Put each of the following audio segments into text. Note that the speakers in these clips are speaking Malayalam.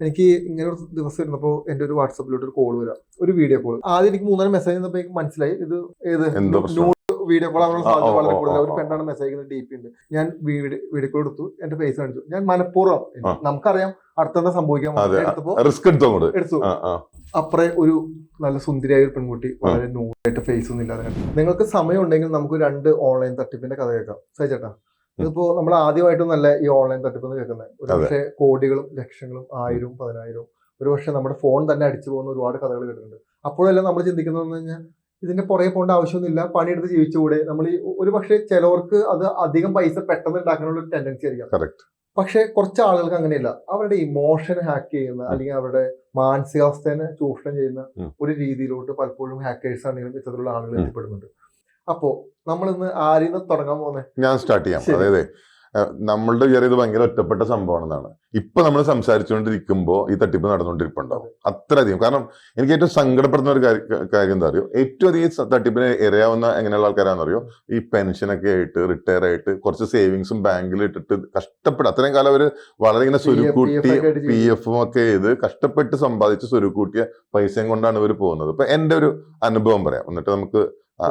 എനിക്ക് ഇങ്ങനെ ഒരു ദിവസം ഇരുന്നപ്പോൾ എന്റെ ഒരു വാട്സപ്പിലോട്ട് ഒരു കോൾ വരാം. ഒരു വീഡിയോ കോൾ ആദ്യം എനിക്ക് മൂന്നാൽ മെസ്സേജ് വന്നപ്പോൾ എനിക്ക് മനസ്സിലായി. ഇത് ഏത്? വീഡിയോ കോൾ ആവാനുള്ള സാധ്യത വളരെ കൂടുതൽ ഒരു പെണ്ണാണ് മെസ്സേജ് അയക്കുന്നത് ഡി പി ഉണ്ട് ഞാൻ വീഡിയോ കോൾ എടുത്തു. എന്റെ ഫേസ് കാണിച്ചു. ഞാൻ മനഃപൂർവം. നമുക്കറിയാം അടുത്തെന്താ സംഭവിക്കാൻ. എടുത്തപ്പോ റിസ്ക് എടുത്തു അപ്പറേ ഒരു നല്ല സുന്ദരിയായ ഒരു പെൺകുട്ടി വളരെ നൂറായിട്ട് ഫേസ് ഒന്നും ഇല്ലാതെ. നിങ്ങൾക്ക് സമയം ഉണ്ടെങ്കിൽ നമുക്ക് രണ്ട് ഓൺലൈൻ തട്ടിപ്പിന്റെ കഥ കേൾക്കാം. സഹിച്ചേട്ടാ. ഇതിപ്പോ നമ്മൾ ആദ്യമായിട്ടും നല്ല ഈ ഓൺലൈൻ തട്ടിപ്പ് എന്ന് കേൾക്കുന്നത് ഒരുപക്ഷെ പക്ഷേ കോടികളും ലക്ഷങ്ങളും ആയിരവും പതിനായിരവും. ഒരുപക്ഷെ നമ്മുടെ ഫോൺ തന്നെ അടിച്ചു പോകുന്ന ഒരുപാട് കഥകൾ കേട്ടിട്ടുണ്ട്. അപ്പോഴെല്ലാം നമ്മൾ ചിന്തിക്കുന്നതെന്ന് കഴിഞ്ഞാൽ ഇതിന്റെ പുറകെ പോകേണ്ട ആവശ്യമൊന്നുമില്ല. പണിയെടുത്ത് ജീവിച്ചുകൂടെ. നമ്മൾ ഈ ഒരു പക്ഷേ ചിലവർക്ക് അത് അധികം പൈസ പെട്ടെന്ന് ഉണ്ടാക്കാനുള്ള ഒരു ടെൻഡൻസി ആയിരിക്കാം. പക്ഷെ കുറച്ച് ആളുകൾക്ക് അങ്ങനെയല്ല. അവരുടെ ഇമോഷൻ ഹാക്ക് ചെയ്യുന്ന അല്ലെങ്കിൽ അവരുടെ മാനസികാവസ്ഥനെ ചൂഷണം ചെയ്യുന്ന ഒരു രീതിയിലോട്ട് പലപ്പോഴും ഹാക്കേഴ്സ് ആണെങ്കിലും ഇത്തരത്തിലുള്ള ആളുകൾ. എത്തിപ്പെടുന്നുണ്ട്. അപ്പോ നമ്മൾ ഇന്ന് ആരിൽ നിന്ന് തുടങ്ങാൻ പോകുന്നത് ഞാൻ സ്റ്റാർട്ട് ചെയ്യാം. അതായത് നമ്മളുടെ വിചാരം ഇത് ഭയങ്കര ഒറ്റപ്പെട്ട സംഭവമാണെന്നാണ്. ഇപ്പൊ നമ്മൾ സംസാരിച്ചുകൊണ്ടിരിക്കുമ്പോൾ ഈ തട്ടിപ്പ് നടന്നുകൊണ്ടിരിപ്പുണ്ടാവും. അത്രയധികം. കാരണം എനിക്ക് ഏറ്റവും സങ്കടപ്പെടുന്ന ഒരു കാര്യം എന്താ അറിയോ? ഏറ്റവും അധികം ഈ തട്ടിപ്പിന് ഇരയാവുന്ന എങ്ങനെയുള്ള ആൾക്കാരാണെന്ന് അറിയോ? ഈ പെൻഷനൊക്കെ ആയിട്ട് റിട്ടയർ ആയിട്ട് കുറച്ച് സേവിങ്സും ബാങ്കിൽ ഇട്ടിട്ട് കഷ്ടപ്പെട്ട് അത്രയും കാലം അവർ വളരെ ഇങ്ങനെ സ്വരുക്കൂട്ടി പി എഫും ഒക്കെ ചെയ്ത് കഷ്ടപ്പെട്ട് സമ്പാദിച്ച് സ്വരുക്കൂട്ടിയ പൈസയും കൊണ്ടാണ് ഇവർ പോകുന്നത്. ഇപ്പൊ എന്റെ ഒരു അനുഭവം പറയാം. എന്നിട്ട് നമുക്ക്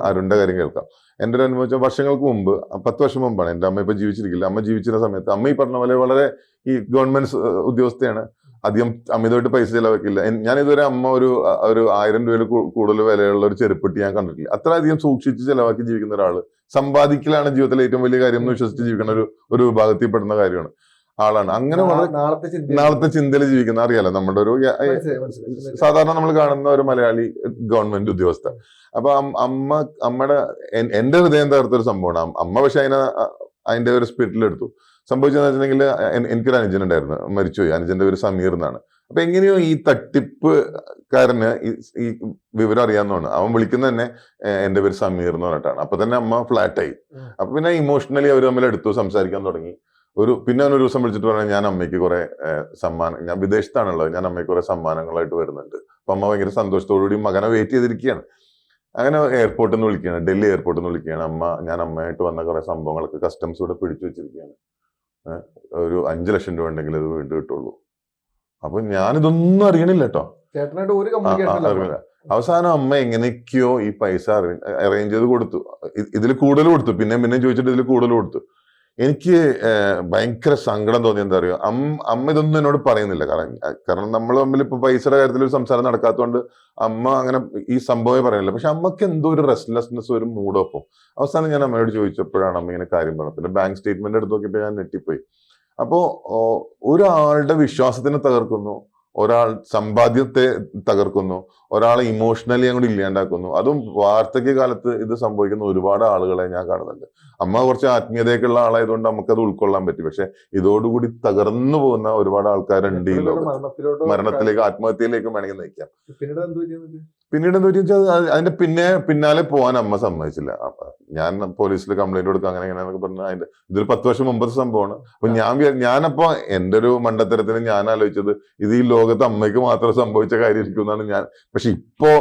അരുണിന്റെ കാര്യം കേൾക്കാം. എന്റെ ഒരു അനുഭവം വെച്ചാൽ വർഷങ്ങൾക്ക് മുമ്പ് പത്ത് വർഷം മുമ്പാണ് എന്റെ അമ്മ ഇപ്പൊ ജീവിച്ചിരിക്കില്ല അമ്മ ജീവിച്ചിരുന്ന സമയത്ത് അമ്മ ഈ പറഞ്ഞ പോലെ വളരെ ഈ ഗവൺമെന്റ് ഉദ്യോഗസ്ഥയാണ്. അധികം അമിതമായിട്ട് പൈസ ചിലവാക്കില്ല ഞാൻ ഇതുവരെ അമ്മ ഒരു ഒരു ആയിരം രൂപയിൽ കൂടുതൽ വിലയുള്ള ഒരു ചെരുപ്പെട്ടി ഞാൻ കണ്ടിട്ടില്ല. അത്ര അധികം സൂക്ഷിച്ച് ചിലവാക്കി ജീവിക്കുന്ന ഒരാൾ സമ്പാദിക്കലാണ് ജീവിതത്തിലെ ഏറ്റവും വലിയ കാര്യം എന്ന് വിശ്വസിച്ച് ജീവിക്കുന്ന ഒരു ഒരു വിഭാഗത്തിൽ പെടുന്ന കാര്യമാണ്. ആളാണ്. അങ്ങനെ നാളത്തെ ചിന്ത നാളത്തെ ചിന്തയിൽ ജീവിക്കുന്ന അറിയാലോ? നമ്മുടെ ഒരു. സാധാരണ നമ്മൾ കാണുന്ന ഒരു മലയാളി ഗവൺമെന്റ് ഉദ്യോഗസ്ഥ അപ്പൊ അമ്മ അമ്മയുടെ എന്റെ ഹൃദയം തകർത്തൊരു സംഭവമാണ്. അമ്മ പക്ഷെ അതിനെ അതിന്റെ ഒരു സ്പിരിറ്റിൽ എടുത്തു. സംഭവിച്ചതെന്ന് വെച്ചിട്ടുണ്ടെങ്കിൽ എനിക്കൊരു അനുജൻ ഉണ്ടായിരുന്നു. മരിച്ചുപോയി. അനുജന്റെ ഒരു സമീർ എന്നാണ്. അപ്പൊ എങ്ങനെയോ ഈ തട്ടിപ്പുകാരന് ഈ ഈ വിവരം അറിയാവുന്നതാണ്. അവൻ വിളിക്കുന്ന തന്നെ "ഏ, എന്റെ പേര് സമീർ എന്ന് പറഞ്ഞിട്ടാണ്. അപ്പൊ തന്നെ അമ്മ ഫ്ലാറ്റായി. അപ്പൊ പിന്നെ ഇമോഷണലി അവർ തമ്മിൽ എടുത്തു സംസാരിക്കാൻ തുടങ്ങി. ഒരു പിന്നെ ഒരു ദിവസം വിളിച്ചിട്ട് പറഞ്ഞു ഞാൻ അമ്മയ്ക്ക് കുറെ സമ്മാനം ഞാൻ വിദേശത്താണുള്ളത് ഞാൻ അമ്മയ്ക്ക് കുറെ സമ്മാനങ്ങളായിട്ട് വരുന്നുണ്ട്. അപ്പൊ അമ്മ ഭയങ്കര സന്തോഷത്തോടുകൂടി മകനെ വെയിറ്റ് ചെയ്തിരിക്കുകയാണ്. അങ്ങനെ എയർപോർട്ടിൽ നിന്ന് വിളിക്കുകയാണ് ഡൽഹി എയർപോർട്ടിൽ നിന്ന് വിളിക്കുകയാണ്. അമ്മ ഞാൻ അമ്മയായിട്ട് വന്ന കുറെ സംഭവങ്ങളൊക്കെ കസ്റ്റംസ് ഇവിടെ പിടിച്ചു വെച്ചിരിക്കുകയാണ്. ഒരു അഞ്ചു ലക്ഷം രൂപ ഉണ്ടെങ്കിൽ ഇത് വീണ്ടും കിട്ടുള്ളൂ. അപ്പൊ ഞാനിതൊന്നും അറിയണില്ല കേട്ടോ. അവസാനം അമ്മ എങ്ങനെയൊക്കെയോ ഈ പൈസ അറേഞ്ച് ചെയ്ത് കൊടുത്തു. ഇതിൽ കൂടുതൽ കൊടുത്തു. പിന്നെ പിന്നെ ചോദിച്ചിട്ട് ഇതിൽ കൂടുതൽ കൊടുത്തു. എനിക്ക് ഭയങ്കര സങ്കടം തോന്നി എന്താ പറയുക അമ്മ അമ്മ ഇതൊന്നും എന്നോട് പറയുന്നില്ല. കാരണം കാരണം നമ്മൾ തമ്മിൽ ഇപ്പൊ പൈസയുടെ കാര്യത്തിൽ ഒരു സംസാരം നടക്കാത്തതുകൊണ്ട് അമ്മ അങ്ങനെ ഈ സംഭവമേ പറയുന്നില്ല. പക്ഷെ അമ്മയ്ക്ക് എന്തോ ഒരു റെസ്റ്റ്ലെസ്നെസ് ഒരു മൂഡോപ്പോ അവസാനം ഞാൻ അമ്മയോട് ചോദിച്ചപ്പോഴാണ് അമ്മ ഇങ്ങനെ കാര്യം പറഞ്ഞത്. പിന്നെ ബാങ്ക് സ്റ്റേറ്റ്മെന്റ് എടുത്ത് നോക്കിയപ്പോൾ ഞാൻ നെട്ടിപ്പോയി അപ്പോ ഓ, ഒരാളുടെ വിശ്വാസത്തിനെ തകർക്കുന്നു ഒരാൾ സമ്പാദ്യത്തെ തകർക്കുന്നു ഒരാളെ ഇമോഷണലി അങ്ങോട്ട് ഇല്ലാണ്ടാക്കുന്നു. അതും വാർദ്ധക്യ കാലത്ത് ഇത് സംഭവിക്കുന്ന ഒരുപാട് ആളുകളെ ഞാൻ കാണുന്നുണ്ട്. അമ്മ കുറച്ച് ആത്മീയതയൊക്കെയുള്ള ആളായതുകൊണ്ട് നമുക്കത് ഉൾക്കൊള്ളാൻ പറ്റി. പക്ഷെ ഇതോടുകൂടി തകർന്നു പോകുന്ന ഒരുപാട് ആൾക്കാരുണ്ട് ഈ ലോകത്ത്. മരണത്തിലേക്ക് ആത്മഹത്യയിലേക്ക് വേണമെങ്കിൽ നയിക്കാം. പിന്നീട് എന്ത് വെച്ചാൽ അതിന്റെ പിന്നെ പിന്നാലെ പോകാൻ അമ്മ സമ്മതിച്ചില്ല. അപ്പൊ ഞാൻ പോലീസിൽ കംപ്ലൈന്റ് കൊടുക്കുക അങ്ങനെ ഇങ്ങനെയൊക്കെ പറഞ്ഞു അതിന്റെ ഇതൊരു പത്ത് വർഷം മുമ്പത്തെ സംഭവമാണ്. അപ്പൊ ഞാൻ ഞാനപ്പോ എന്റെ ഒരു മണ്ടത്തരത്തിന് ഞാൻ ആലോചിച്ചത് ഇത് ഈ ലോകത്ത് അമ്മയ്ക്ക് മാത്രം സംഭവിച്ച കാര്യമായിരിക്കും എന്നാണ് ഞാൻ. പക്ഷെ ഇപ്പോ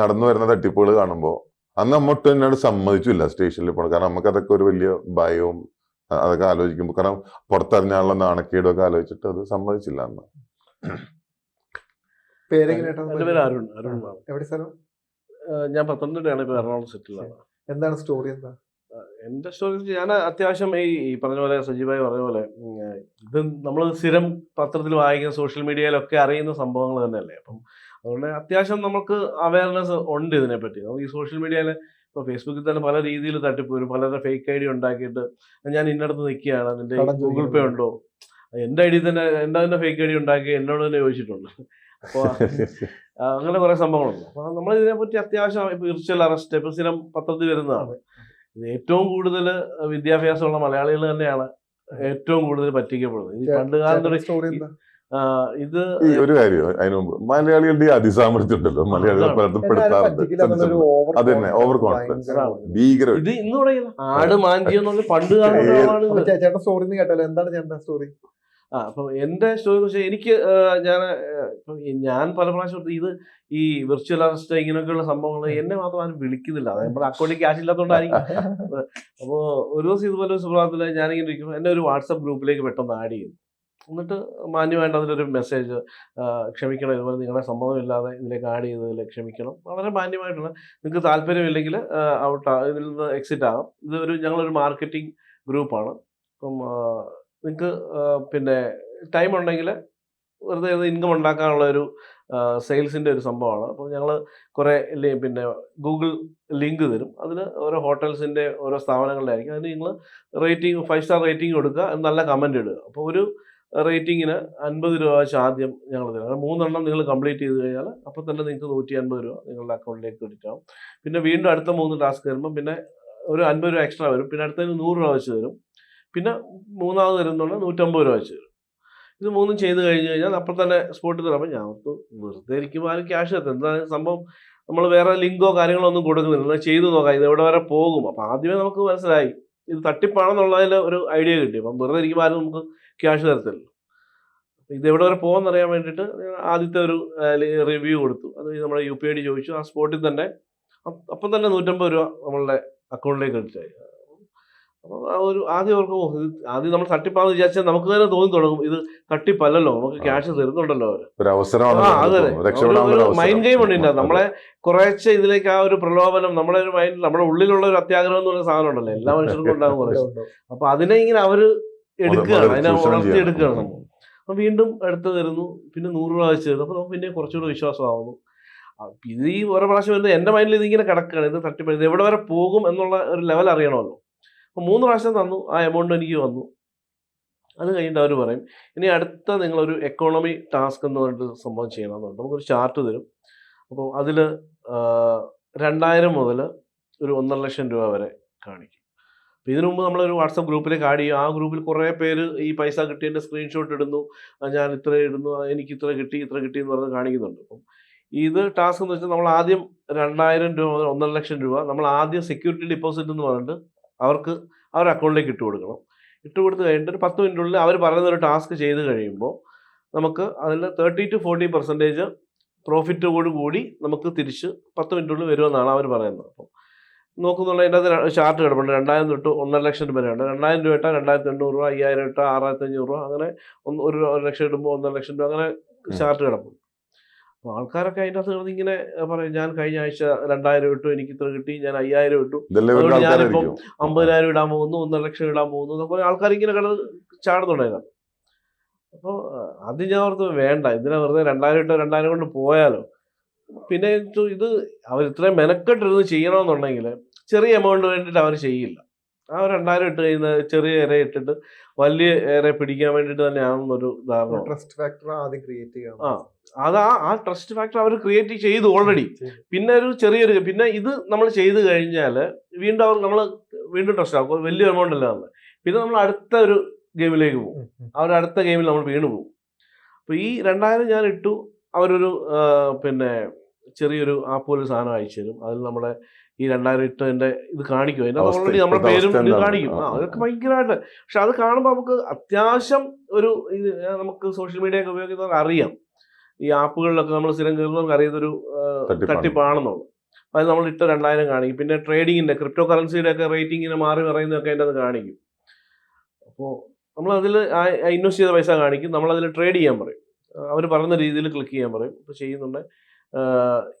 നടന്നു വരുന്ന തട്ടിപ്പുകൾ കാണുമ്പോൾ അന്ന് അമ്മ ഒട്ടും എന്നോട് സമ്മതിച്ചില്ല സ്റ്റേഷനിൽ പോകണം കാരണം നമുക്ക് അതൊക്കെ ഒരു വലിയ ഭയവും അതൊക്കെ ആലോചിക്കുമ്പോൾ കാരണം പുറത്തറിഞ്ഞാലുള്ള നാണക്കേടും ഒക്കെ ആലോചിച്ചിട്ട് അത് സമ്മതിച്ചില്ല അന്ന്. ഞാൻ പത്തനംതിട്ടയാണ് ഇപ്പൊ എറണാകുളം സെറ്റിലാണ് എന്താണ് സ്റ്റോറി എന്താ? എന്റെ സ്റ്റോറി ഞാൻ അത്യാവശ്യം ഈ ഈ പറഞ്ഞ പോലെ സജീവായി പറഞ്ഞ പോലെ ഇത് നമ്മൾ സ്ഥിരം പത്രത്തിൽ വായിക്കുന്ന സോഷ്യൽ മീഡിയയിലൊക്കെ അറിയുന്ന സംഭവങ്ങൾ തന്നെയല്ലേ. അപ്പം അതുകൊണ്ട് അത്യാവശ്യം നമുക്ക് അവയർനെസ് ഉണ്ട് ഇതിനെപ്പറ്റി. നമുക്ക് ഈ സോഷ്യൽ മീഡിയയിൽ ഇപ്പോൾ ഫേസ്ബുക്കിൽ തന്നെ പല രീതിയിൽ തട്ടിപ്പ് വരും പലരുടെ ഫേക്ക് ഐ ഡി ഉണ്ടാക്കിയിട്ട് ഞാൻ ഇന്നടത്ത് നിൽക്കുകയാണ് അതിന്റെ ഗൂഗിൾ പേ ഉണ്ടോ? എന്റെ ഐ ഡി തന്നെ എന്റെ തന്നെ ഫേക്ക് ഐ ഡി ഉണ്ടാക്കി എന്നോട് തന്നെ ചോദിച്ചിട്ടുണ്ട്. അപ്പോൾ അങ്ങനെ കുറെ സംഭവങ്ങളുണ്ട്. അപ്പൊ നമ്മൾ ഇതിനെപ്പറ്റി അത്യാവശ്യം ഇപ്പൊ വിർച്വൽ അറസ്റ്റ് ഇപ്പൊ സ്ഥിരം പത്രത്തിൽ വരുന്നതാണ്. ഇത് ഏറ്റവും കൂടുതൽ വിദ്യാഭ്യാസമുള്ള മലയാളികൾ തന്നെയാണ് ഏറ്റവും കൂടുതൽ പറ്റിക്കപ്പെടുന്നത്. പണ്ട് കാലം ഇത് ഒരു കാര്യം അതിനു മുമ്പ് മലയാളികളുടെ ഈ അതിസാമർത്ഥ്യം ഉണ്ടല്ലോ മലയാളികൾ അതാണ്. ഓവർ പെടുത്താറുണ്ട്. അത് തന്നെ, confidence. ഭീകര ഇത് ഇന്ന് ആട് മാഞ്ചി എന്ന് പണ്ട് ചേട്ടൻ സ്റ്റോറി കേട്ടല്ലോ കേട്ടാലോ? എന്താണ് ചേട്ടൻ സ്റ്റോറി ആ അപ്പൊ എന്റെ സ്റ്റോറി എന്ന് വെച്ചാൽ എനിക്ക് ഞാൻ ഞാൻ പല പ്രാവശ്യം ഇത് ഈ വിർച്വൽ അറസ്റ്റ് ഇങ്ങനെയൊക്കെയുള്ള സംഭവങ്ങൾ എന്നെ മാത്രം ആരും വിളിക്കുന്നില്ല. അത് നമ്മുടെ അക്കൗണ്ടിൽ ക്യാഷ് ഇല്ലാത്തതുകൊണ്ടായിരിക്കും അപ്പോൾ ഒരു ദിവസം ഇതുപോലെ ഒരു സുപ്രഭാതത്തിൽ ഞാനിങ്ങനെ ഇരിക്കുമ്പോൾ എന്നെ ഒരു വാട്സപ്പ് ഗ്രൂപ്പിലേക്ക് പെട്ടെന്ന് ആഡ് ചെയ്തു. എന്നിട്ട് മാന്യമായിട്ട് അതിലൊരു മെസ്സേജ് ക്ഷമിക്കണം ഇതുപോലെ നിങ്ങളുടെ സമ്മതമില്ലാതെ ഇതിലേക്ക് ആഡ് ചെയ്തതിൽ ക്ഷമിക്കണം. വളരെ മാന്യമായിട്ടുള്ള നിങ്ങൾക്ക് താല്പര്യമില്ലെങ്കിൽ ഔട്ട് ഇതിൽ നിന്ന് എക്സിറ്റ് ആകാം. ഇതൊരു ഞങ്ങളൊരു മാർക്കറ്റിംഗ് ഗ്രൂപ്പാണ് അപ്പം നിങ്ങൾക്ക് പിന്നെ ടൈം ഉണ്ടെങ്കിൽ വെറുതെ ഇൻകം ഉണ്ടാക്കാനുള്ള ഒരു സെയിൽസിന്റെ ഒരു സംഭവമാണ്. അപ്പോൾ ഞങ്ങൾ കുറേ പിന്നെ ഗൂഗിൾ ലിങ്ക് തരും. അതിൽ ഓരോ ഹോട്ടൽസിന്റെ ഓരോ സ്ഥാപനങ്ങളിലായിരിക്കും. അതിന് നിങ്ങൾ റേറ്റിംഗ് ഫൈവ് സ്റ്റാർ റേറ്റിംഗ് കൊടുക്കുക. നല്ല കമന്റ് ഇടുക. അപ്പോൾ ഒരു റേറ്റിങ്ങിന് അൻപത് രൂപ വെച്ച് ആദ്യം ഞങ്ങൾ തരാം. മൂന്നെണ്ണം നിങ്ങൾ കംപ്ലീറ്റ് ചെയ്ത് കഴിഞ്ഞാൽ അപ്പോൾ തന്നെ നിങ്ങൾക്ക് നൂറ്റി അൻപത് രൂപ നിങ്ങളുടെ അക്കൗണ്ടിലേക്ക് ക്രെഡിറ്റ് ആവും. പിന്നെ വീണ്ടും അടുത്ത മൂന്ന് ടാസ്ക് വരുമ്പോൾ പിന്നെ ഒരു അൻപത് രൂപ എക്സ്ട്രാ വരും. പിന്നെ അടുത്തതിന് നൂറ് രൂപ വെച്ച് തരും. പിന്നെ മൂന്നാമത് തരുന്നുള്ള നൂറ്റമ്പത് രൂപ വെച്ച് തരും. ഇത് മൂന്നും ചെയ്ത് കഴിഞ്ഞ് കഴിഞ്ഞാൽ അപ്പോൾ തന്നെ സ്പോട്ടിൽ തരാം ഞങ്ങൾക്ക് വെറുതെ ഇരിക്കുമ്പോൾ ആരും ക്യാഷ് തരും എന്താ സംഭവം? നമ്മൾ വേറെ ലിങ്കോ കാര്യങ്ങളോ ഒന്നും കൊടുക്കുന്നില്ല. ചെയ്തു നോക്കാം. ഇത് എവിടെ വരെ പോകും? അപ്പോൾ ആദ്യമേ നമുക്ക് മനസ്സിലായി. ഇത് തട്ടിപ്പാണെന്നുള്ളതിൽ ഒരു ഐഡിയ കിട്ടി. അപ്പം വെറുതെ ഇരിക്കുമ്പോൾ ആരും നമുക്ക് ക്യാഷ് തരത്തില്ല അപ്പം ഇത് എവിടെ വരെ പോകുമെന്ന് അറിയാൻ വേണ്ടിയിട്ട് ആദ്യത്തെ ഒരു റിവ്യൂ കൊടുത്തു. അത് നമ്മുടെ യു പി ഐ ഡി ചോദിച്ചു. ആ സ്പോട്ടിൽ തന്നെ അപ്പ- തന്നെ നൂറ്റമ്പത് രൂപ നമ്മളുടെ അക്കൗണ്ടിലേക്ക് ക്രെഡിറ്റ് ആയി അപ്പോൾ ആ ഒരു ആദ്യം ഓർക്കും ഇത് ആദ്യം നമ്മൾ തട്ടിപ്പാന്ന് വിചാരിച്ചാൽ നമുക്ക് തന്നെ തോന്നി തുടങ്ങും. ഇത് തട്ടിപ്പല്ലല്ലോ നമുക്ക് ക്യാഷ് തരുന്നുണ്ടല്ലോ അവർ അതെ മൈൻഡ്. ഗെയിം ഉണ്ട്. നമ്മളെ കുറേശ്ശെ ഇതിലേക്ക് ആ ഒരു പ്രലോഭനം നമ്മുടെ ഒരു മൈൻഡ് നമ്മുടെ ഉള്ളിലുള്ള ഒരു അത്യാഗ്രഹം എന്ന് പറയുന്ന സാധനം ഉണ്ടല്ലോ. എല്ലാ മനുഷ്യർക്കും ഉണ്ടാകും കുറേശ്ശെ. അപ്പൊ അതിനെ ഇങ്ങനെ അവർ എടുക്കുകയാണ്. അതിനെ ചൂഷണം വളർത്തി ചെയ്യണം. എടുക്കുകയാണ് നമ്മൾ. അപ്പൊ വീണ്ടും എടുത്തു തരുന്നു. പിന്നെ നൂറ് പ്രാവശ്യം തരുന്നു അപ്പോൾ നമുക്ക് പിന്നെ കുറച്ചുകൂടെ വിശ്വാസമാവുന്നു. അപ്പൊ ഇത് ഈ ഓരോ പ്രാവശ്യം വരുന്നത് എന്റെ മൈൻഡിൽ ഇതിങ്ങനെ കിടക്കുകയാണ്. ഇത് തട്ടിപ്പ് ഇത് എവിടെ വരെ പോകും എന്നുള്ള ഒരു ലെവൽ അറിയണമല്ലോ. അപ്പോൾ മൂന്ന് പ്രാവശ്യം തന്നു. ആ എമൗണ്ട് എനിക്ക് വന്നു. അത് കഴിഞ്ഞിട്ട് അവർ പറയും ഇനി അടുത്ത നിങ്ങളൊരു എക്കോണമി ടാസ്ക് എന്ന് പറഞ്ഞിട്ട് സംഭവം ചെയ്യണമെന്നുണ്ട് നമുക്കൊരു ചാർട്ട് തരും. അപ്പോൾ അതിൽ രണ്ടായിരം മുതൽ ഒരു ഒന്നര ലക്ഷം രൂപ വരെ കാണിക്കും. ഇതിനു മുമ്പ് നമ്മളൊരു വാട്സപ്പ് ഗ്രൂപ്പിലേക്ക് ആഡ് ചെയ്യും ആ ഗ്രൂപ്പിൽ കുറേ പേര് ഈ പൈസ കിട്ടിയതിന്റെ സ്ക്രീൻഷോട്ട് ഇടുന്നു. ഞാൻ ഇത്ര ഇടുന്നു. എനിക്ക് ഇത്ര കിട്ടി ഇത്ര കിട്ടി എന്ന് പറഞ്ഞ് കാണിക്കുന്നുണ്ട്. അപ്പം ഇത് ടാസ്ക് എന്ന് വെച്ചാൽ നമ്മൾ ആദ്യം രണ്ടായിരം രൂപ മുതൽ ഒന്നര ലക്ഷം രൂപ നമ്മൾ ആദ്യം സെക്യൂരിറ്റി ഡിപ്പോസിറ്റ് എന്ന് പറഞ്ഞിട്ട് അവർക്ക് അവരുടെ അക്കൗണ്ടിലേക്ക് ഇട്ട് കൊടുക്കണം. ഇട്ട് കൊടുത്ത് കഴിഞ്ഞിട്ട് ഒരു പത്ത് മിനിറ്റിനുള്ളിൽ അവർ പറയുന്ന ഒരു ടാസ്ക് ചെയ്ത് കഴിയുമ്പോൾ നമുക്ക് അതിൽ തേർട്ടി ടു ഫോർട്ടി പെർസെന്റേജ് പ്രോഫിറ്റോട് കൂടി നമുക്ക് തിരിച്ച് പത്ത് മിനിറ്റിനുള്ളിൽ വരുമെന്നാണ് അവർ പറയുന്നത്. അപ്പം നോക്കുന്നുള്ള അതിന്റെ അത് ചാർട്ട് കിടപ്പുണ്ട്. രണ്ടായിരം തൊട്ട് ഒന്നര ലക്ഷം രൂപ വരെയുണ്ട്. രണ്ടായിരം രൂപ ഇട്ടാൽ രണ്ടായിരത്തി എണ്ണൂറ് രൂപ അയ്യായിരം ഇട്ടാൽ ആറായിരത്തി അഞ്ഞൂറ് രൂപ. അങ്ങനെ ഒന്ന് ഒരു ഒരു ലക്ഷം ഇടുമ്പോൾ ഒന്നര ലക്ഷം രൂപ അങ്ങനെ ചാർട്ട് കിടപ്പുണ്ട്. അപ്പോൾ ആൾക്കാരൊക്കെ അതിന്റെ അകത്ത് കിടന്ന് ഇങ്ങനെ പറയും ഞാൻ കഴിഞ്ഞ ആഴ്ച രണ്ടായിരം ഇട്ടു എനിക്ക് ഇത്ര കിട്ടി ഞാൻ അയ്യായിരം ഇട്ടു. അതുകൊണ്ട് ഞാനിപ്പം. അമ്പതിനായിരം ഇടാൻ പോകുന്നു ഒന്നര ലക്ഷം ഇടാൻ പോകുന്നു എന്നൊക്കെ ആൾക്കാർ ഇങ്ങനെ കിടന്ന് ചാടുന്നുണ്ടായിരുന്നു അപ്പോൾ അത് ഞാൻ ഓർത്ത് വേണ്ട ഇതിനെ വെറുതെ രണ്ടായിരം ഇട്ടോ രണ്ടായിരം കൊണ്ട് പോയാലോ. പിന്നെ ഇത് അവർ ഇത്രയും മെനക്കെട്ടിരുന്ന് ചെയ്യണമെന്നുണ്ടെങ്കിൽ ചെറിയ എമൗണ്ട് വേണ്ടിയിട്ട് അവർ ചെയ്യില്ല. ആ ഒരു രണ്ടായിരം ഇട്ട് കഴിയുന്ന ചെറിയ ഇര ഇട്ടിട്ട് വലിയ ഇര പിടിക്കാൻ വേണ്ടിയിട്ട് തന്നെയാണെന്നൊരു ധാരണ. ട്രസ്റ്റ് ഫാക്ടർ ആദ്യം ക്രിയേറ്റ് ചെയ്യാം ആ. അത് ആ ആ ട്രസ്റ്റ് ഫാക്ടർ അവർ ക്രിയേറ്റ് ചെയ്തു ഓൾറെഡി പിന്നെ ഒരു ചെറിയൊരു പിന്നെ ഇത് നമ്മൾ ചെയ്തു കഴിഞ്ഞാൽ വീണ്ടും അവർ നമ്മൾ വീണ്ടും ട്രസ്റ്റ് ആക്കും. വലിയ എമൗണ്ട് അല്ല നമ്മൾ. പിന്നെ നമ്മൾ അടുത്ത ഒരു ഗെയിമിലേക്ക് പോകും. അവർ അടുത്ത ഗെയിമിൽ നമ്മൾ വീണ് പോകും. അപ്പോൾ ഈ രണ്ടായിരം ഞാൻ ഇട്ടു. അവരൊരു പിന്നെ ചെറിയൊരു ആപ്പ് പോലെ സാധനം അയച്ചു തരും അതിൽ നമ്മുടെ ഈ രണ്ടായിരം ഇട്ടതിന്റെ ഇത് കാണിക്കും. അതിന്റെ ഓൾറെഡി നമ്മുടെ പേരും ഇത് കാണിക്കും. ആ അതൊക്കെ ഭയങ്കരമായിട്ട്. പക്ഷെ അത് കാണുമ്പോൾ നമുക്ക് അത്യാവശ്യം ഒരു ഇത് നമുക്ക് സോഷ്യൽ മീഡിയ ഒക്കെ ഉപയോഗിക്കുന്നവർക്ക് അറിയാം. ഈ ആപ്പുകളിലൊക്കെ നമ്മൾ സ്ഥിരം കയറുന്നവർക്ക് അറിയുന്നൊരു. തട്ടിപ്പാണെന്നുള്ളത്. അപ്പോൾ അത് നമ്മൾ ഇട്ട രണ്ടായിരം കാണിക്കും. പിന്നെ ട്രേഡിങ്ങിന്റെ ക്രിപ്റ്റോ കറൻസിയുടെ ഒക്കെ റേറ്റിംഗിനെ മാറി പറയുന്നതൊക്കെ അതിന്റെ അത് കാണിക്കും. അപ്പോൾ നമ്മൾ അതിൽ ഇൻവെസ്റ്റ് ചെയ്ത പൈസ കാണിക്കും. നമ്മൾ അതിൽ ട്രേഡ് ചെയ്യാൻ പറയും. അവർ പറയുന്ന രീതിയിൽ ക്ലിക്ക് ചെയ്യാൻ പറയും. ഇപ്പോൾ ചെയ്യുന്നുണ്ട്.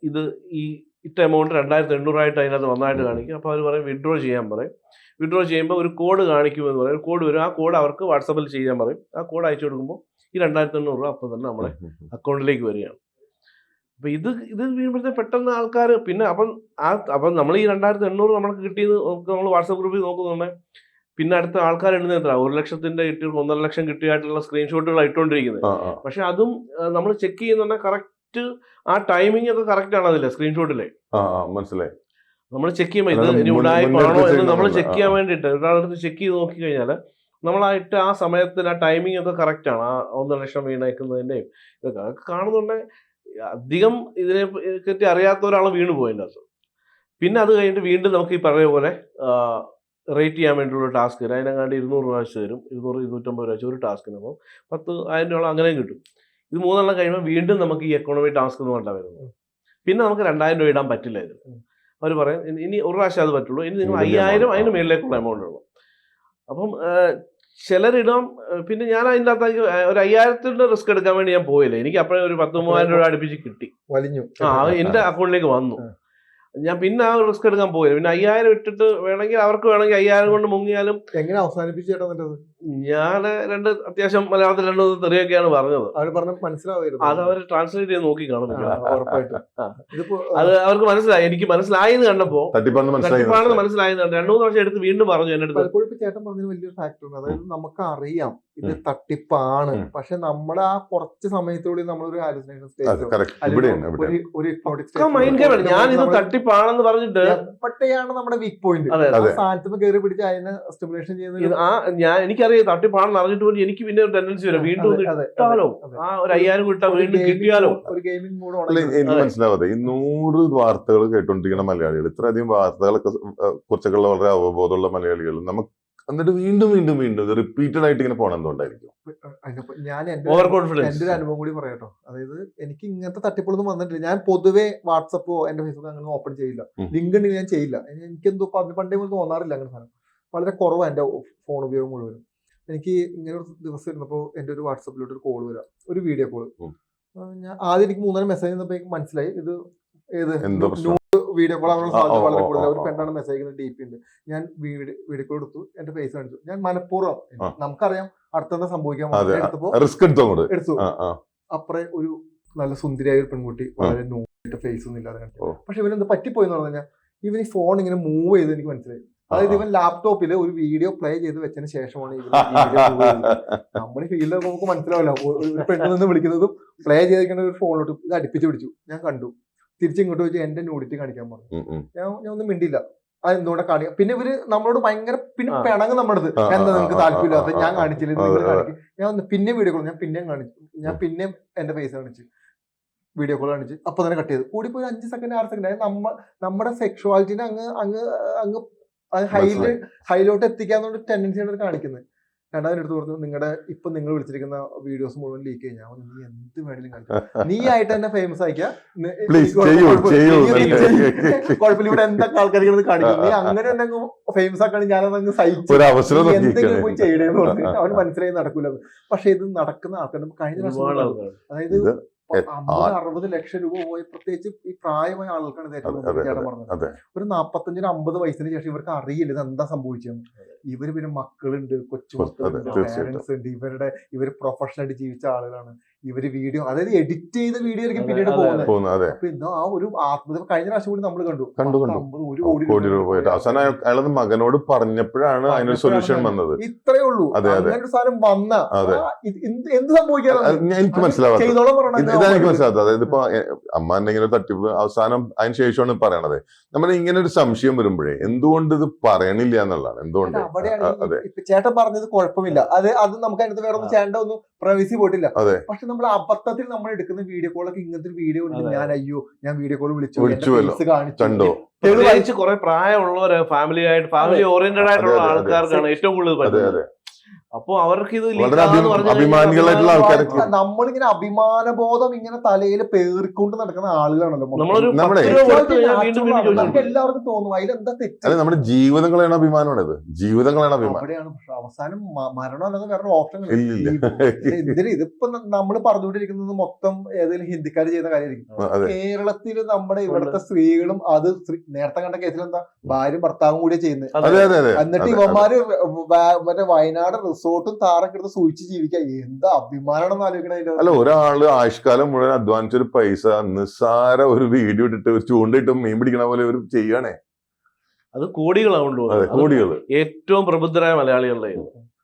ഇത് ഈ ഇട്ട എമൗണ്ട് രണ്ടായിരത്തി എണ്ണൂറായിട്ട് അതിനകത്ത് വന്നായിട്ട് കാണിക്കും. അപ്പോൾ അവർ പറയും വിഡ്രോ ചെയ്യാൻ പറയും. വിഡ്രോ ചെയ്യുമ്പോൾ ഒരു കോഡ് കാണിക്കുമെന്ന് പറയും. ഒരു കോഡ് വരും. ആ കോഡ് അവർക്ക് വാട്സപ്പിൽ ചെയ്യാൻ പറയും. ആ കോഡ് അയച്ചു കൊടുക്കുമ്പോൾ ഈ രണ്ടായിരത്തി എണ്ണൂറ് രൂപ അപ്പോൾ തന്നെ നമ്മുടെ അക്കൗണ്ടിലേക്ക് വരികയാണ്. അപ്പം ഇത് ഇത് വീഴുമ്പോഴത്തെ പെട്ടെന്ന് ആൾക്കാർ പിന്നെ അപ്പം ആ അപ്പം നമ്മൾ ഈ രണ്ടായിരത്തി എണ്ണൂറ് നമുക്ക് കിട്ടിയത് നമ്മൾ വാട്സപ്പ് ഗ്രൂപ്പിൽ നോക്കുന്നുണ്ടെ. പിന്നെ അടുത്ത ആൾക്കാർ എഴുതുന്ന ഒരു ലക്ഷത്തിന്റെ കിട്ടി ഒന്നര ലക്ഷം കിട്ടിയായിട്ടുള്ള സ്ക്രീൻഷോട്ടുകൾ ഇട്ടുകൊണ്ടിരിക്കുന്നത്. പക്ഷെ അതും നമ്മൾ ചെക്ക് ചെയ്യുന്നുണ്ട് കറക്റ്റ് ആ ടൈമിംഗ് ഒക്കെ കറക്റ്റ് ആണ് അതില്ലേ സ്ക്രീൻഷോട്ടിലെ മനസ്സിലായി. നമ്മൾ ചെക്ക് ചെയ്യുമ്പോൾ ഇത് മുൻ- എന്ന് നമ്മൾ ചെക്ക് ചെയ്യാൻ. വേണ്ടിയിട്ട്. ഒരാളടുത്ത് ചെക്ക് ചെയ്ത് നോക്കി കഴിഞ്ഞാൽ നമ്മളായിട്ട് ആ സമയത്തിന് ആ ടൈമിംഗ് ഒക്കെ കറക്റ്റ് ആണ്. ആ ഒന്നര ലക്ഷം വീണേക്കുന്നതിന്റെയും ഇതൊക്കെ. അതൊക്കെ കാണുന്നുണ്ടെ അധികം ഇതിനെ പറ്റി അറിയാത്ത ഒരാൾ വീണ് പോയതിന്റെ അകത്ത് പിന്നെ അത് കഴിഞ്ഞിട്ട് വീണ്ടും നമുക്ക് ഈ പറയുന്ന പോലെ റേറ്റ് ചെയ്യാൻ വേണ്ടിയുള്ള ടാസ്ക് തരും അതിനെങ്ങാണ്ട് ഇരുന്നൂറ് രൂപ വെച്ച് തരും ഇരുന്നൂറ് ഇരുന്നൂറ്റമ്പത് രൂപ വെച്ച് ഒരു ടാസ്കിന് അപ്പോൾ പത്ത് ആയിരം രൂപ അങ്ങനെയും കിട്ടും. ഇത് മൂന്നെണ്ണം കഴിയുമ്പോൾ വീണ്ടും നമുക്ക് ഈ എക്കോണമി ടാസ്ക് എന്ന് പറഞ്ഞാൽ വരുന്നത്. പിന്നെ നമുക്ക് രണ്ടായിരം രൂപ ഇടാൻ പറ്റില്ലായിരുന്നു അവർ പറയും ഇനി- ഒരു പ്രാവശ്യം അത് പറ്റുള്ളൂ. ഇനി നിങ്ങൾ അയ്യായിരം. അതിന് മേളിലേക്കുള്ള എമൗണ്ട് ഉള്ളൂ അപ്പം ചിലരിടാം പിന്നെ ഞാൻ അതിന്റെ അകത്തേക്ക് ഒരു അയ്യായിരത്തിന്റെ റിസ്ക് എടുക്കാൻ വേണ്ടി ഞാൻ പോയില്ല. എനിക്ക് അപ്പോഴേ ഒരു പത്ത് മൂവായിരം രൂപ അടുപ്പിച്ച് കിട്ടി. വലിഞ്ഞു. ആ എന്റെ അക്കൗണ്ടിലേക്ക് വന്നു. ഞാൻ പിന്നെ ആ റിസ്ക് എടുക്കാൻ പോയില്ല പിന്നെ അയ്യായിരം ഇട്ടിട്ട് വേണമെങ്കിൽ അവർക്ക് വേണമെങ്കിൽ അയ്യായിരം കൊണ്ട് മുങ്ങിയാലും എങ്ങനെ അവസാനിപ്പിച്ചു ചേട്ടാ എന്നിട്ട് ഞാൻ രണ്ട് അത്യാവശ്യം മലയാളത്തിൽ രണ്ട് തെറിയൊക്കെയാണ് പറഞ്ഞത്. അവർ പറഞ്ഞ മനസ്സിലാവായിരുന്നു അത് അവർ ട്രാൻസ്ലേറ്റ് ചെയ്ത് നോക്കി കാണും. ഉറപ്പായിട്ടും. അത് അവർക്ക് മനസ്സിലായി. എനിക്ക് മനസ്സിലായി എന്ന് കണ്ടപ്പോ തട്ടിപ്പാണെന്ന് മനസ്സിലായി. തട്ടിപ്പാണെന്ന് രണ്ടു മൂന്ന് വർഷം എടുത്ത് വീണ്ടും പറഞ്ഞു എന്നിട്ട് അടുത്ത്. ചേട്ടൻ പറഞ്ഞ വലിയൊരു ഫാക്ടർ ഉണ്ട്. അതായത് നമുക്ക് അറിയാം ഇത്. തട്ടിപ്പാണ്. പക്ഷെ നമ്മുടെ ആ കുറച്ച് സമയത്തുള്ളിൽ നമ്മളൊരു ഹാലുസിനേഷൻ സ്റ്റേജ് ഞാൻ ഇത് തട്ടിപ്പാണെന്ന് പറഞ്ഞിട്ട് എവിടെയാണ് നമ്മുടെ വീക്ക് പോയിന്റ് സാധനത്തിന് ആ അതെ. സ്ഥാനത്ത് കയറി പിടിച്ച് അതിനെ സ്റ്റിമുലേഷൻ ചെയ്യുന്നത് ആ ഞാൻ എനിക്കറിയാം തട്ടിപ്പാണെന്ന് അറിഞ്ഞിട്ട് പോലും എനിക്ക് പിന്നെ ഒരു ടെൻഡൻസി വരും. വീണ്ടും ഇട്ടാലോ? ആ ഒരു അയ്യായിരം കിട്ടാൻ വീണ്ടും കിട്ടിയാലോ? ഒരു ഗെയിമിംഗ് മൂഡ് എനിക്ക്. മനസ്സിലാവാതെ ഈ നൂറ് വാർത്തകൾ കേട്ടോണ്ടിരിക്കുന്ന മലയാളികൾ ഇത്രയധികം വാർത്തകളൊക്കെ കുറച്ചൊക്കെ കുറിച്ചൊക്കെ വളരെ അവബോധമുള്ള മലയാളികൾ നമുക്ക് എന്നിട്ട് വീണ്ടും വീണ്ടും വീണ്ടും റിപ്പീറ്റഡ് ആയിട്ട് ഇങ്ങനെ പോകണം എന്തുകൊണ്ടായിരിക്കും? ഞാൻ എന്റെ ഓവർ എന്റെ കോൺഫിഡൻസ് ഒരു അനുഭവം കൂടി പറയാട്ടോ. അതായത് എനിക്ക് ഇങ്ങനത്തെ തട്ടിപ്പുകളൊന്നും വന്നിട്ടില്ല. ഞാൻ പൊതുവെ വാട്സപ്പോ എന്റെ ഫേസ്ബുക്ക് അങ്ങനെ ഓപ്പൺ ചെയ്യില്ല. ലിങ്ക് ഉണ്ടെങ്കിൽ ഞാൻ ചെയ്യില്ല. എനിക്കെന്തോ പണ്ട് മുതൽ തോന്നാറില്ല അങ്ങനെ സാധനം. വളരെ കുറവാണ് എന്റെ ഫോൺ ഉപയോഗം മുഴുവനും. എനിക്ക് ഇങ്ങനെ ഒരു ദിവസം ഇരുന്നപ്പോൾ എന്റെ ഒരു വാട്സപ്പിലോട്ട് ഒരു കോൾ വരാം. ഒരു വീഡിയോ കോൾ. ഞാൻ ആദ്യം എനിക്ക് മൂന്നര മെസ്സേജ് വന്നപ്പോൾ മനസ്സിലായി. ഇത് ഏത്? വീഡിയോ കോൾ ആവാനുള്ള സാധ്യത വളരെ കൂടുതലാണ് കൂടുതൽ ഒരു പെണ്ണാണ് മെസ്സേജ് ചെയ്യുന്നത് ഡി പി ഉണ്ട്. ഞാൻ വീഡിയോ കോൾ എടുത്തു എന്റെ ഫേസ് കാണിച്ചു. ഞാൻ മനഃപൂർവം നമുക്കറിയാം അടുത്തെന്താ സംഭവിക്കാൻ. എടുത്തപ്പോ റിസ്ക് എടുത്തോ അപ്പറേ ഒരു നല്ല സുന്ദരിയായ ഒരു പെൺകുട്ടി വളരെ നോട്ട് ഫേസ് ഒന്നും ഇല്ലാതെ കണ്ടു. പക്ഷെ ഇവനെന്ത് പറ്റിപ്പോയെന്ന് പറഞ്ഞു കഴിഞ്ഞാൽ ഇവൻ ഈ ഫോൺ ഇങ്ങനെ മൂവ് ചെയ്ത് എനിക്ക് മനസ്സിലായി. അതായത് ഇവൻ ലാപ്ടോപ്പിൽ ഒരു വീഡിയോ പ്ലേ ചെയ്ത് വെച്ചതിന് ശേഷമാണ് നമ്മൾ ഫീൽഡ് നമുക്ക് മനസ്സിലാവില്ല. ഒരു പെണ്ണിൽ നിന്ന് വിളിക്കുന്നതും പ്ലേ ചെയ്തിരിക്കുന്ന ഒരു ഫോണിലോട്ട് ഇത് അടുപ്പിച്ച് പിടിച്ചു. ഞാൻ കണ്ടു. തിരിച്ച് ഇങ്ങോട്ട് വെച്ച് എന്റെ ന്യൂഡിറ്റി കാണിക്കാൻ പറഞ്ഞു. ഞാൻ ഞാൻ ഒന്നും മിണ്ടില്ല അത് എന്തുകൊണ്ടാ കാണിക്കാം പിന്നെ ഇവർ നമ്മളോട് ഭയങ്കര പിന്നെ പിണങ്ങ് നമ്മളത് എന്താ നിങ്ങൾക്ക് താല്പര്യമില്ലാത്ത? ഞാൻ കാണിച്ചില്ല? നിങ്ങൾ. കാണിക്കും. ഞാൻ പിന്നെ വീഡിയോ കോൾ ഞാൻ പിന്നെയും കാണിച്ചു. ഞാൻ പിന്നെയും എന്റെ പൈസ കാണിച്ചു. വീഡിയോ കോൾ കാണിച്ച്. അപ്പൊ തന്നെ കട്ട് ചെയ്തു. കൂടി പോയി അഞ്ച് സെക്കൻഡ് ആറ് സെക്കൻഡ് അതായത് നമ്മ നമ്മുടെ സെക്ഷുവാലിറ്റിനെ അങ്ങ് അങ്ങ് അങ്ങ് ഹൈൽ മനസ്സിലായി. ഹൈലോട്ട് എത്തിക്കാന്നുള്ള ടെൻഡൻസിയാണ് കാണിക്കുന്നത്. രണ്ടാമത് എടുത്ത് പറഞ്ഞു നിങ്ങളുടെ ഇപ്പൊ നിങ്ങൾ വിളിച്ചിരിക്കുന്ന വീഡിയോസ് മുഴുവൻ ലീക്ക് കഴിഞ്ഞാൽ നീ എന്ത് വേണേലും കാണിക്കാം. നീ ആയിട്ട് തന്നെ ഫേമസ് ആയിക്കാ. കുഴപ്പമില്ല. ഇവിടെ എന്തൊക്കെ ആൾക്കാർക്ക് കാണിക്കും? നീ അങ്ങനെ എന്തെങ്കിലും ഫേമസ് ആക്കാണ് ഞാനതങ്ങ് സഹിച്ചു ഒരു അവസരം നീ എന്തെങ്കിലും പോയി. ചെയ്യണേന്ന് പറഞ്ഞു അവന് മനസ്സിലായി നടക്കൂല പക്ഷെ ഇത് നടക്കുന്ന ആൾക്കാർ കഴിഞ്ഞ പ്രാവശ്യം അതായത് അറുപത് ലക്ഷം രൂപ പോയി പ്രത്യേകിച്ച് ഈ പ്രായമായ ആളുകൾക്കാണ് ഇത് ഏറ്റവും ചേട്ടൻ പറഞ്ഞത്. ഒരു നാപ്പത്തഞ്ചിന് അമ്പത് വയസ്സിന് ശേഷം ഇവർക്ക് അറിയില്ല ഇത് എന്താ സംഭവിച്ചത് ഇവർ പിന്നെ മക്കളുണ്ട് കൊച്ചുമക്കളുണ്ട് പേരൻസ് ഉണ്ട് ഇവരുടെ ഇവർ പ്രൊഫഷണലായിട്ട് ജീവിച്ച ആളുകളാണ്. ഇവർ വീഡിയോ അതായത് എഡിറ്റ് ചെയ്ത വീഡിയോ ആയിരിക്കും പിന്നീട് പോകുന്നത്. അപ്പൊ ആ ഒരു ആത്മഹത്യ കഴിഞ്ഞ പ്രാവശ്യം കൂടി നമ്മൾ കണ്ടു. കണ്ടു, കണ്ടു. ഒരു കോടി രൂപ പോയിട്ട്. അവസാനം അയാളത് മകനോട് പറഞ്ഞപ്പോഴാണ് അതിനൊരു സൊല്യൂഷൻ വന്നത്. ഇത്രേ ഉള്ളൂ. അതെ, അതെ. ഒരു സാധനം വന്ന. എന്ത് സംഭവിക്കാതെ എനിക്ക് മനസ്സിലാവാത്ത ഇതാണ് എനിക്ക് മനസ്സിലാവാത്ത അതായത് ഇപ്പൊ അമ്മ എന്തെങ്കിലും തട്ടിപ്പ് അവസാനം അതിന് ശേഷമാണ് പറയണത്. നമ്മൾ ഇങ്ങനെ ഒരു സംശയം വരുമ്പോഴേ എന്തുകൊണ്ട് ഇത് പറയണില്ല എന്നുള്ളതാണ്. എന്തുകൊണ്ട്? അതെ ചേട്ടൻ പറഞ്ഞത് കുഴപ്പമില്ല. അത് അത് നമുക്ക് അതിനകത്ത് വേറെ ഒന്നും ചേട്ടൻ ഒന്നും പ്രവേശി പോയിട്ടില്ല. അതെ. പക്ഷെ നമ്മൾ അബദ്ധത്തിൽ നമ്മൾ എടുക്കുന്ന വീഡിയോ കോളൊക്കെ ഇങ്ങനത്തെ ഒരു വീഡിയോ ഉണ്ട്. ഞാൻ അയ്യോ ഞാൻ വീഡിയോ കോൾ വിളിച്ചു. കാണിച്ചു. പ്രത്യേകിച്ച് കുറെ പ്രായമുള്ളവര് ഫാമിലി ആയിട്ട് ഫാമിലി ഓറിയന്റഡ് ആയിട്ടുള്ള. ആൾക്കാർക്കാണ് ഏറ്റവും കൂടുതൽ പറ്റുന്നത്. അപ്പൊ അവർക്ക് ഇത് അഭിമാനികളായിട്ടുള്ള ആൾക്കാരൊക്കെ. നമ്മളിങ്ങനെ അഭിമാനബോധം ഇങ്ങനെ തലയിൽ പേറിക്കൊണ്ട് നടക്കുന്ന ആളുകളാണല്ലോ നമുക്ക് എല്ലാവർക്കും തോന്നും അതിലെന്താ തെറ്റ്? അല്ലെ നമ്മുടെ ജീവിതങ്ങളാണ് അഭിമാനമാണിത് ജീവിതങ്ങളാണ് അഭിമാനം. പക്ഷെ അവസാനം മരണം അല്ലാതെ വേറെ ഓപ്ഷൻ ഇതിന് ഇതിപ്പോ നമ്മൾ പറഞ്ഞുകൊണ്ടിരിക്കുന്നത് മൊത്തം ഏതെങ്കിലും ഹിന്ദിക്കാർ ചെയ്യുന്ന കാര്യമായിരിക്കും. കേരളത്തിൽ നമ്മുടെ ഇവിടുത്തെ സ്ത്രീകളും അത് നേരത്തെ കണ്ട കേസിൽ എന്താ ഭാര്യയും ഭർത്താവും കൂടിയാണ് ചെയ്യുന്നത്. അതെ അതെ അതെ. എന്നിട്ട് ഇവന്മാര് മറ്റേ വയനാട് റിസോർട്ടും താറൊക്കെ എടുത്ത് സൂക്ഷിച്ച് ജീവിക്കുക എന്താ അഭിമാനം ആലോചിക്കണ അല്ല ഒരാൾ ആയുഷ്കാലം മുഴുവൻ അധ്വാനിച്ച ഒരു പൈസ നിസ്സാര ഒരു വീഡിയോ ഇട്ടിട്ട് ഒരു ചൂണ്ടയിട്ട് മീൻ പിടിക്കണ പോലെ ഒരു ചെയ്യണേ അത് കോടികളാവുണ്ടോടികൾ ഏറ്റവും പ്രബുദ്ധരായ മലയാളികളുടെ.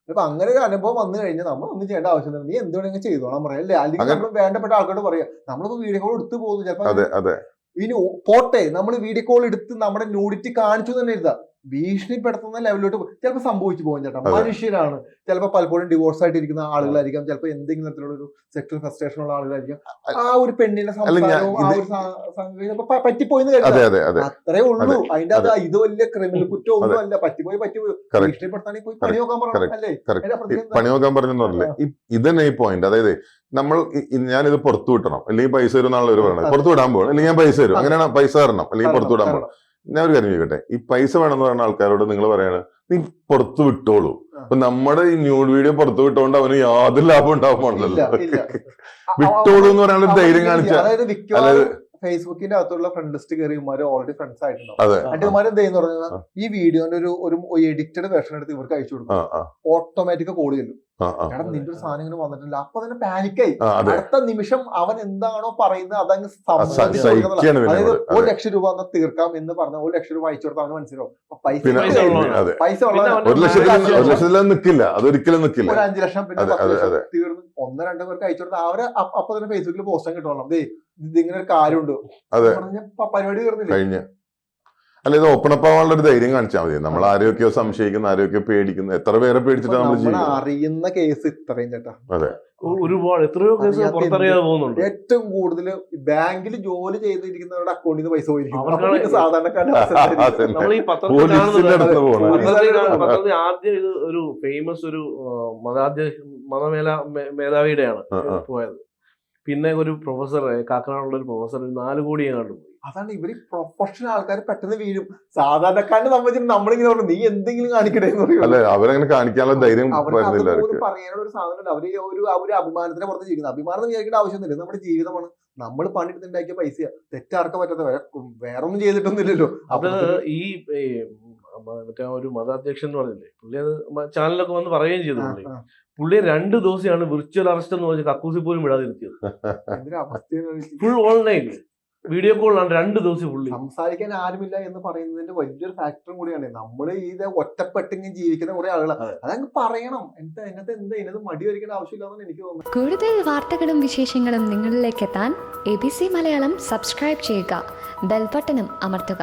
അപ്പൊ അങ്ങനെ ഒരു അനുഭവം വന്നു കഴിഞ്ഞാൽ നമ്മൾ ഒന്നും ചെയ്യേണ്ട ആവശ്യമില്ല നീ എന്ത് വേണമെങ്കിൽ ചെയ്തോളാം പറയാം. അല്ലേ? അല്ലെങ്കിൽ നമ്മൾ വേണ്ടപ്പെട്ട ആൾക്കാരോട് പറയാം. നമ്മളിപ്പോ വീഡിയോ കോൾ എടുത്തു പോകുന്നു. ചിലപ്പോ അതെ അതെ. ഇനി പോട്ടെ. നമ്മൾ വീഡിയോ കോൾ എടുത്ത് നമ്മുടെ ന്യൂഡിറ്റി കാണിച്ചു തന്നെ എഴുതാം. ഭീഷണിപ്പെടുത്തുന്ന ലെവലിലോട്ട് ചിലപ്പോൾ സംഭവിച്ചു പോകും ചേട്ടാ. മനുഷ്യരാണ്. ചിലപ്പോൾ പലപ്പോഴും ഡിവോഴ്സ് ആയിട്ടിരിക്കുന്ന ആളുകളായിരിക്കാം. ചിലപ്പോൾ എന്തെങ്കിലും തരത്തിലുള്ള ഒരു സെക്ഷൽ ഫ്രസ്ട്രേഷൻ ഉള്ള ആളുകളായിരിക്കാം. ആ ഒരു പെണ്ണിന്റെ സംസാരവും ആ ഒരു പറ്റിപ്പോയിന്ന് അതെ അത്രേ ഉള്ളൂ. അതിന്റെ അത് ഇത് വലിയ ക്രിമിനൽ കുറ്റം ഒന്നും. അല്ല. പറ്റിപ്പോയി പറ്റിപ്പോയി. ഭീഷണിപ്പെടുത്താണെങ്കിൽ പോയി പണി നോക്കാൻ പറഞ്ഞു. അല്ലേ? Correct. അതിന്റെ ഈ പോയിന്റ് അതായത് നമ്മൾ ഞാനിത് പുറത്തു വിട്ടണം. അല്ലെങ്കിൽ പൈസ തരും എന്നുള്ള ഒരു പറയുന്നത് പുറത്തു വിടാൻ പോകണം അല്ലെങ്കിൽ ഞാൻ പൈസ തരും. അങ്ങനെയാണ് പൈസ തരണം. അല്ലെങ്കിൽ പുറത്തു വിടാൻ പോകണം ഞാൻ ഒരു കാര്യം ചോദിക്കട്ടെ? ഈ പൈസ വേണമെന്ന് പറയുന്ന ആൾക്കാരോട് നിങ്ങൾ പറയാണ് നീ പുറത്തു വിട്ടോളൂ. അപ്പൊ നമ്മുടെ ഈ ന്യൂഡ് വീഡിയോ പുറത്തു വിട്ടോണ്ട് അവന് യാതൊരു ലാഭം ഇല്ല വിട്ടോളൂ എന്ന് പറയാനുള്ള ധൈര്യം കാണിച്ച അതായത് ഫേസ്ബുക്കിന്റെ അകത്തുള്ള ഫ്രണ്ട് ലിസ്റ്റ് കയറി ഇവന്മാര് ഓൾറെഡി ഫ്രണ്ട്സ് ആയിട്ടുണ്ടാവും. എന്നിട്ട് എന്ത് ചെയ്യുന്ന പറഞ്ഞാൽ ഈ വീഡിയോന്റെ ഒരു ഒരു എഡിറ്റഡ് വേർഷൻ എടുത്ത് ഇവർക്ക് അയച്ചു കൊടുക്കും. ഓട്ടോമാറ്റിക് കോഡ് ചെല്ലും എടാ നിന്റെ ഒരു സാധനം ഇങ്ങനെ വന്നിട്ടില്ല. അപ്പൊ തന്നെ പാനിക്കായി. അടുത്ത നിമിഷം അവൻ എന്താണോ പറയുന്നത് അതങ്ങ് അതായത്. ഒരു ലക്ഷം രൂപ എന്നാ തീർക്കാം എന്ന് പറഞ്ഞ ഒരു ലക്ഷം രൂപ അയച്ചു കൊടുത്താൽ അവന് മനസ്സിലാവും. പൈസ പൈസ നിൽക്കില്ല അതൊരിക്കലും നിൽക്കില്ല ഒരു അഞ്ചു ലക്ഷം പിന്നെ തീർന്ന് ഒന്ന് രണ്ടു പേർക്ക് അയച്ചു കൊടുത്താൽ അവർ അപ്പൊ തന്നെ ഫേസ്ബുക്കിൽ പോസ്റ്റ് കിട്ടണം ഇതിങ്ങനെ ഇത് ഒരു കാര്യമുണ്ട്. പരിപാടി തീർന്നില്ല? കഴിഞ്ഞ. അല്ല ഇത് ഓപ്പൺ അപ്പ് ആവാനുള്ള ഒരു ധൈര്യം കാണിച്ചാൽ മതി. നമ്മൾ ആരെയൊക്കെയോ സംശയിക്കുന്ന ആരെയൊക്കെയോ പേടിക്കുന്ന. എത്ര പേരെ പേടിച്ചിട്ടാണ് നമ്മൾ നമ്മൾ ചെയ്യുന്നത് അറിയുന്ന കേസ് ഇത്രയും ചേട്ടാ. അതെ. ഒരുപാട് എത്രയോ കേസ് പുറത്തറിയാതെ പോകുന്നുണ്ട്. ഏറ്റവും കൂടുതൽ ബാങ്കിൽ ജോലി ചെയ്തിരിക്കുന്നവരുടെ അക്കൗണ്ടിൽ നിന്ന് പൈസ പോയിരിക്കും സാധാരണക്കാരുടെ ആദ്യം ഇത് ഒരു ഫേമസ് ഒരു മതാദ്യ മതമേല മേധാവിയുടെയാണ്. പോയത്. പിന്നെ ഒരു പ്രൊഫസർ കാക്കനാടുള്ള ഒരു പ്രൊഫസർ നാല് കോടി പോയി. അതാണ് ഇവർ പ്രൊഫഷണൽ ആൾക്കാർ പെട്ടെന്ന് വീഴും. സാധാരണക്കാരനെ സംബന്ധിച്ച് നമ്മളിങ്ങനെ പറഞ്ഞു നീ എന്തെങ്കിലും കാണിക്കണേ എന്ന് പറയും. അല്ലെ അവരങ്ങനെ കാണിക്കാനുള്ള ധൈര്യം പറയാനുള്ള ഒരു സാധനം അവർ ഒരു അവർ അഭിമാനത്തിന് പുറത്ത് ജീവിക്കുന്നത്. അഭിമാനം വിചാരിക്കേണ്ട ആവശ്യമൊന്നുമില്ല. നമ്മുടെ ജീവിതമാണ്. നമ്മൾ പണിയെടുത്തുണ്ടാക്കിയ പൈസ തെറ്റാർക്ക പറ്റാത്ത വേറെ വേറെ ഒന്നും ചെയ്തിട്ടൊന്നുമില്ലല്ലോ. അത് അപ്പൊ ഈ മറ്റേ ഒരു മതാധ്യക്ഷൻ എന്ന് പറഞ്ഞില്ലേ? പുള്ളി അത് ചാനലിലൊക്കെ ചാനലൊക്കെ വന്ന് പറയുകയും ചെയ്തു പുള്ളി. പുള്ളിയെ രണ്ട് ദിവസമാണ് വിർച്വൽ അറസ്റ്റ് എന്ന് പറഞ്ഞ് കക്കൂസി പോലും വിടാതിരുത്തിയത്. ഫുൾ ഓൺലൈൻ വീഡിയോ കോളിലാണ് രണ്ട് ദിവസം ഫുള്ളി സംസാരിക്കാൻ ആരുമില്ല എന്ന് പറയുന്നതിന്റെ വലിയൊരു ഫാക്ടറും കൂടിയാണ്. നമ്മൾ ഇത് ഒറ്റപ്പെട്ടെങ്കിൽ ജീവിക്കുന്ന കുറെ ആളുകളാണ് അതങ്ങ് പറയണം. എന്താ ഇതിനകത്ത് എന്താ ഇതിനകത്ത് മടി വരിക്കേണ്ട ആവശ്യമില്ലാന്നാണ് എനിക്ക് തോന്നുന്നു കൂടുതൽ വാർത്തകളും വിശേഷങ്ങളും നിങ്ങളിലേക്ക് എത്താൻ A B C Malayalam subscribe ചെയ്യുക. ബെൽബട്ടനും അമർത്തുക.